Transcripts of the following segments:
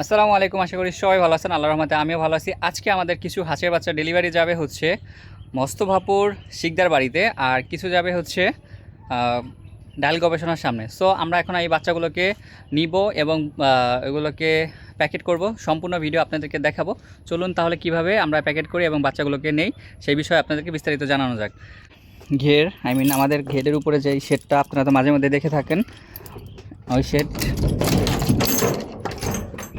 আসসালামু আলাইকুম, আশা করি সবাই ভালো আছেন আল্লাহ রহমতে আমিও ভালো আছি। আজকে আমাদের কিছু হাঁসের বাচ্চা ডেলিভারি যাবে হচ্ছে মস্তভাপুর শিকদার বাড়িতে আর কিছু যাবে হচ্ছে ডাল গবেষণার সামনে। সো আমরা এখন এই বাচ্চাগুলোকে নিব এবং এগুলোকে প্যাকেট করব, সম্পূর্ণ ভিডিও আপনাদেরকে দেখাবো। চলুন তাহলে কীভাবে আমরা প্যাকেট করি এবং বাচ্চাগুলোকে নেই, সেই বিষয়ে আপনাদেরকে বিস্তারিত জানানো যাক। ঘের আই মিন আমাদের ঘেরের উপরে যে শেডটা আপনারা তো মাঝে মধ্যে দেখে থাকেন, ওই শেড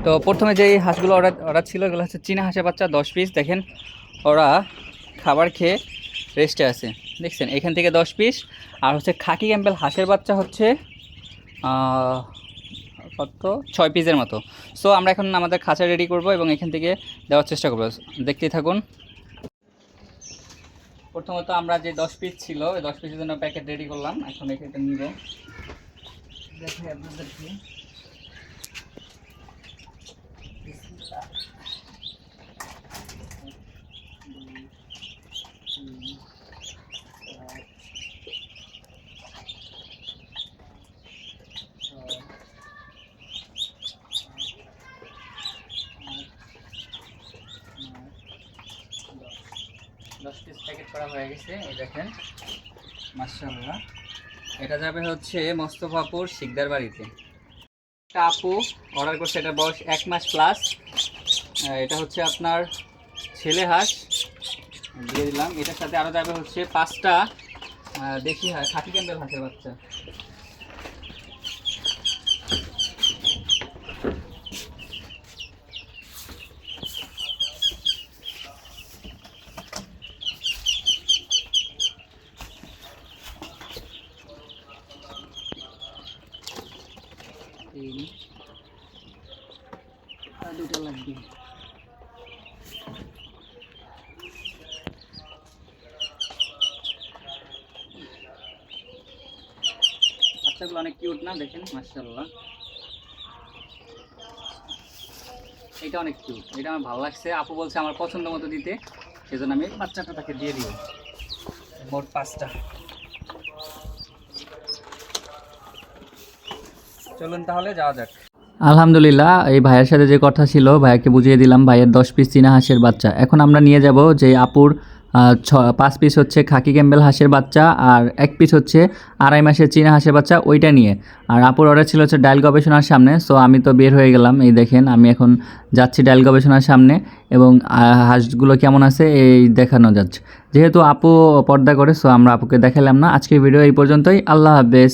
তো প্রথমে যেই হাঁসগুলো অর্ডার অর্ডার ছিল, এগুলো হচ্ছে চীনা হাঁসের বাচ্চা, দশ পিস দেখেন, ওরা খাবার খেয়ে রেস্টে আছে। দেখছেন, এখান থেকে দশ পিস আর হচ্ছে খাকি ক্যাম্পেল হাঁসের বাচ্চা হচ্ছে কত? ছয় পিসের মতো। সো আমরা এখন আমাদের খাঁচা রেডি করব এবং এখান থেকে দেওয়ার চেষ্টা করব। দেখতেই থাকুন। প্রথমত আমরা যে দশ পিস ছিল, ওই দশ পিসের জন্য প্যাকেট রেডি করলাম। এখন এখানে নিব। দেখাই আপনাদেরকে। দশ পিস প্যাকেট করা হয়ে গেছে এটা যাবে হচ্ছে মোস্তফাপুর শিকদার বাড়িতে। একটা আপু অর্ডার করছে এটা বয়স এক মাস প্লাস এটা হচ্ছে আপনার ছেলে হাঁস। দিয়ে দিলাম। এটার সাথে আরও যাবে হচ্ছে পাঁচটা। দেখি হয়, খাটি ক্যান্ডেল হাঁসের বাচ্চা। আর দুটো লাগবে বাচ্চাগুলো অনেক কিউট না দেখেন, মাশাআল্লাহ। এটা অনেক কিউট এটা আমার ভালো লাগছে। আপু বলছে আমার পছন্দ মতো দিতে, সেজন্য আমি বাচ্চাটা তাকে দিয়ে দিব। মোট পাঁচটা। চলুন তাহলে, যাওয়া যাক। আলহামদুলিল্লাহ, এই ভাইয়ের সাথে যে কথা ছিল, ভাইয়াকে বুঝিয়ে দিলাম, ভাইয়ের দশ পিস চীনা হাঁসের বাচ্চা। এখন আমরা নিয়ে যাব যে আপুর ছ, পাঁচ পিস হচ্ছে খাকি ক্যাম্বেল হাঁসের বাচ্চা, আর এক পিস হচ্ছে আড়াই মাসের চীনা হাঁসের বাচ্চা, ওইটা নিয়ে। আর আপুর অর্ডার ছিল হচ্ছে ডায়াল গবেষণার সামনে সো আমি তো বের হয়ে গেলাম, এই দেখেন, আমি এখন যাচ্ছি ডায়াল গবেষণার সামনে, এবং হাঁসগুলো কেমন আছে, এই দেখানো যাচ্ছে। যেহেতু আপু পর্দা করে সো আমরা আপুকে দেখালাম না। আজকের ভিডিও এই পর্যন্তই, আল্লাহ হাফেজ।